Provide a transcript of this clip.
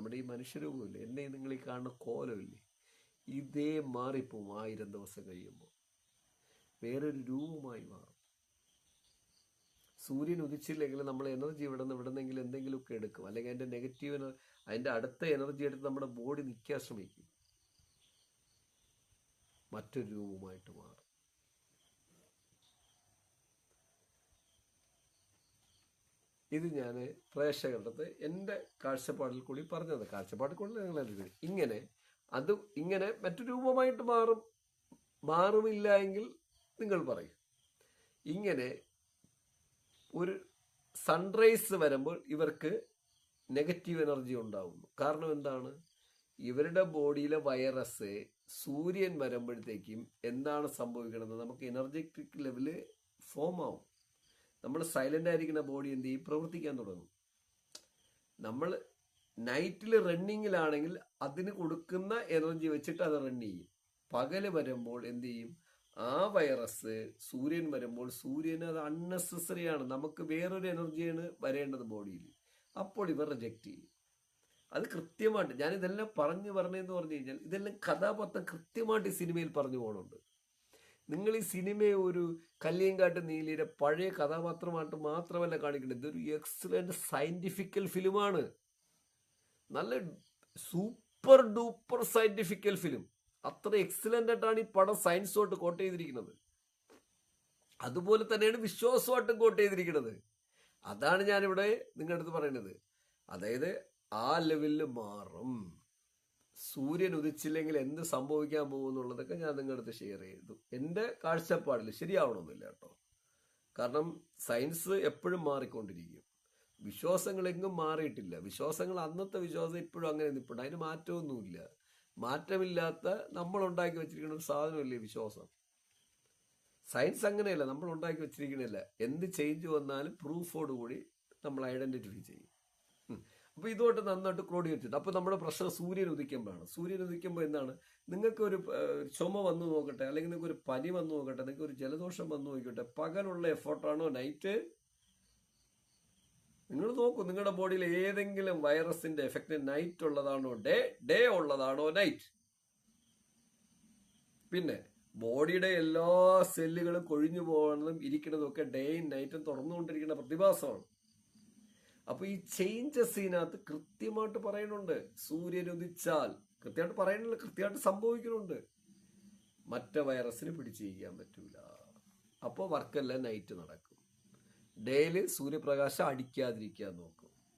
നമ്മുടെ ഈ മനുഷ്യരൂപമില്ലേ എന്നെ നിങ്ങൾ ഈ കാണുന്ന കോലമില്ലേ? ഇതേ മാറിപ്പോവും ആയിരം ദിവസം കഴിയുമ്പോൾ. വേറൊരു രൂപമായി മാറും. സൂര്യൻ ഉദിച്ചില്ലെങ്കിൽ നമ്മൾ എനർജി ഇവിടെ നിന്ന് ഇവിടെ നിന്നെങ്കിലും എന്തെങ്കിലുമൊക്കെ എടുക്കും. അല്ലെങ്കിൽ അതിന്റെ നെഗറ്റീവ് അതിന്റെ അടുത്ത എനർജി എടുത്ത് നമ്മുടെ ബോഡി നിൽക്കാൻ ശ്രമിക്കും. മറ്റൊരു രൂപമായിട്ട് മാറും. ഇത് ഞാൻ പ്രേക്ഷകരുടെ എന്റെ കാഴ്ചപ്പാടിൽ കൂടി പറഞ്ഞത്. കാഴ്ചപ്പാടിൽ കൂടി നിങ്ങൾ ഇങ്ങനെ അത് ഇങ്ങനെ മറ്റു രൂപമായിട്ട് മാറും മാറുമില്ല എങ്കിൽ നിങ്ങൾ പറയും. ഇങ്ങനെ ഒരു സൺറൈസ് വരുമ്പോൾ ഇവർക്ക് നെഗറ്റീവ് എനർജി ഉണ്ടാവുന്നു. കാരണം എന്താണ്? ഇവരുടെ ബോഡിയിലെ വൈറസ് സൂര്യൻ വരുമ്പോഴത്തേക്കും എന്താണ് സംഭവിക്കുന്നത് നമുക്ക് എനർജറ്റിക് ലെവൽ ഫോം ആവും. നമ്മൾ സൈലന്റ് ആയിരിക്കുന്ന ബോഡി എന്ത് ചെയ്യും? പ്രവർത്തിക്കാൻ തുടങ്ങും. നമ്മൾ നൈറ്റിൽ റണ്ണിങ്ങിലാണെങ്കിൽ അതിന് കൊടുക്കുന്ന എനർജി വെച്ചിട്ട് അത് റൺ ചെയ്യും. പകൽ വരുമ്പോൾ എന്ത് ചെയ്യും? ആ വൈറസ് സൂര്യൻ വരുമ്പോൾ സൂര്യന് അത് അൺനെസസറി ആണ്. നമുക്ക് വേറൊരു എനർജിയാണ് വരേണ്ടത് ബോഡിയിൽ അപ്പോൾ ഇവർ റിജക്റ്റ് ചെയ്യും. അത് കൃത്യമായിട്ട് ഞാൻ ഇതെല്ലാം പറഞ്ഞു പറഞ്ഞതെന്ന് പറഞ്ഞു കഴിഞ്ഞാൽ ഇതെല്ലാം കഥാപാത്രം കൃത്യമായിട്ട് ഈ സിനിമയിൽ പറഞ്ഞു പോകുന്നുണ്ട് നിങ്ങൾ ഈ സിനിമയെ ഒരു കല്ലിയങ്കാട്ട് നീലിയുടെ പഴയ കഥാപാത്രമായിട്ട് മാത്രമല്ല കാണിക്കേണ്ടത് ഇതൊരു എക്സലന്റ് സയന്റിഫിക്കൽ ഫിലിമാണ് നല്ല സൂപ്പർ ഡൂപ്പർ സയന്റിഫിക്കൽ ഫിലിം അത്ര എക്സലന്റ് ആയിട്ടാണ് ഈ പടം സയൻസുമായിട്ട് കോട്ട് ചെയ്തിരിക്കുന്നത്. അതുപോലെ തന്നെയാണ് വിശ്വാസമായിട്ടും കോട്ട് ചെയ്തിരിക്കുന്നത്. അതാണ് ഞാനിവിടെ നിങ്ങളുടെ അടുത്ത് പറയുന്നത്. അതായത് ആ ലെവലിൽ മാറും. സൂര്യൻ ഉദിച്ചില്ലെങ്കിൽ എന്ത് സംഭവിക്കാൻ പോകുന്നുള്ളതൊക്കെ ഞാൻ നിങ്ങളുടെ അടുത്ത് ഷെയർ ചെയ്തു. എന്റെ കാഴ്ചപ്പാടിൽ ശരിയാവണമെന്നില്ല കേട്ടോ. കാരണം സയൻസ് എപ്പോഴും മാറിക്കൊണ്ടിരിക്കും. വിശ്വാസങ്ങൾ എങ്ങും മാറിയിട്ടില്ല. വിശ്വാസങ്ങൾ അന്നത്തെ വിശ്വാസം ഇപ്പോഴും അങ്ങനെ നിൽപ്പുണ്ട് അതിന് മാറ്റമൊന്നുമില്ല. മാറ്റമില്ലാത്ത നമ്മൾ ഉണ്ടാക്കി വെച്ചിരിക്കുന്ന ഒരു സാധനമല്ലേ വിശ്വാസം? സയൻസ് അങ്ങനെയല്ല. നമ്മൾ ഉണ്ടാക്കി വെച്ചിരിക്കണില്ല എന്ത് ചേഞ്ച് വന്നാലും പ്രൂഫോടുകൂടി നമ്മൾ ഐഡന്റിഫൈ ചെയ്യും. ഉം. അപ്പൊ ഇതുമായിട്ട് നന്നായിട്ട് ക്രോഡീകരിച്ചിട്ട് അപ്പൊ നമ്മുടെ പ്രശ്നം സൂര്യൻ ഉദിക്കുമ്പോഴാണ്. സൂര്യൻ ഉദിക്കുമ്പോൾ എന്താണ്? നിങ്ങൾക്ക് ഒരു ചുമ വന്നു നോക്കട്ടെ അല്ലെങ്കിൽ നിങ്ങൾക്ക് ഒരു പനി വന്നു നോക്കട്ടെ നിങ്ങൾക്ക് ഒരു ജലദോഷം വന്നു നോക്കട്ടെ പകലുള്ള എഫോർട്ടാണോ നൈറ്റ്? നിങ്ങൾ നോക്കൂ നിങ്ങളുടെ ബോഡിയിൽ ഏതെങ്കിലും വൈറസിന്റെ എഫക്റ്റ് നൈറ്റ് ഉള്ളതാണോ ഡേ ഡേ ഉള്ളതാണോ നൈറ്റ്? പിന്നെ ബോഡിയുടെ എല്ലാ സെല്ലുകളും കൊഴിഞ്ഞു പോകുന്നതും ഇരിക്കുന്നതും ഒക്കെ ഡേയും നൈറ്റും തുറന്നുകൊണ്ടിരിക്കുന്ന പ്രതിഭാസമാണ്. അപ്പൊ ഈ ചേഞ്ചസ് ഇതിനകത്ത് കൃത്യമായിട്ട് പറയണുണ്ട് സൂര്യൻ ഉദിച്ചാൽ. കൃത്യമായിട്ട് പറയണില്ല കൃത്യമായിട്ട് സംഭവിക്കുന്നുണ്ട്. മറ്റ വൈറസിന് പിടിച്ചിരിക്കാൻ പറ്റൂല. അപ്പോൾ വർക്കെല്ലാം നൈറ്റ് നടക്കും. ഡെയിലി സൂര്യപ്രകാശം അടിക്കാതിരിക്കാൻ നോക്കും.